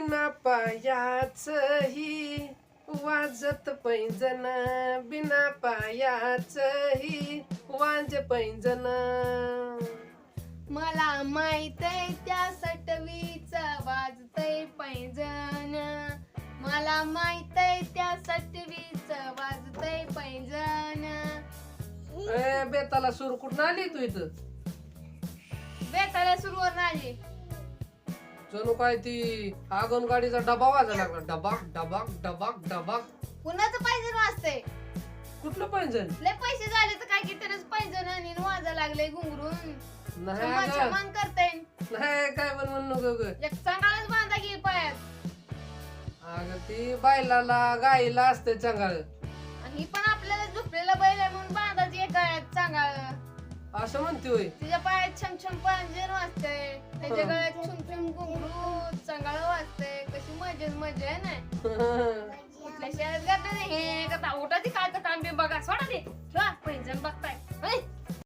बिना पायाच ही वाजत पैंजन बिना पायाच ही वाज पैंजन मला माहीत आहे त्या सटवीच वाजतय पैंजण. मला माहीत आहे त्या सटवीच वाजतय पैंजण. ए बेताला सूर कुठून आली तू इथं? बेताला सुरुवात नाही जणू काय ती आगन गाडीचा डबा वाजायला लागला. डबाक डबाक डबाक डबाक. कुणाचं पैंजण वाजतंय? कुठलं पैंजन लय पैसे झाले तर काय की पैंजण आणि वाजा लागले घुंगरून. नाही अगं. छमान करते नाही काय पण म्हणू नको ग. एक चांगलाच बांधा की पायात. अगं ती बैलाला गाईला असते चांगल आणि ही पण आपल्याला झोपलेला बैल आहे म्हणून बांधाची एक गळ्यात चांगलं असं म्हणते होय. तिच्या पायात छम छम पांजर वाजते त्याच्या. गळ्यात मजा मजा आहे ना कुठल्या शाळेत जाते हे कथा उठा ती काय तर काम बी बघा सोडा ते पैंजण बघताय होय?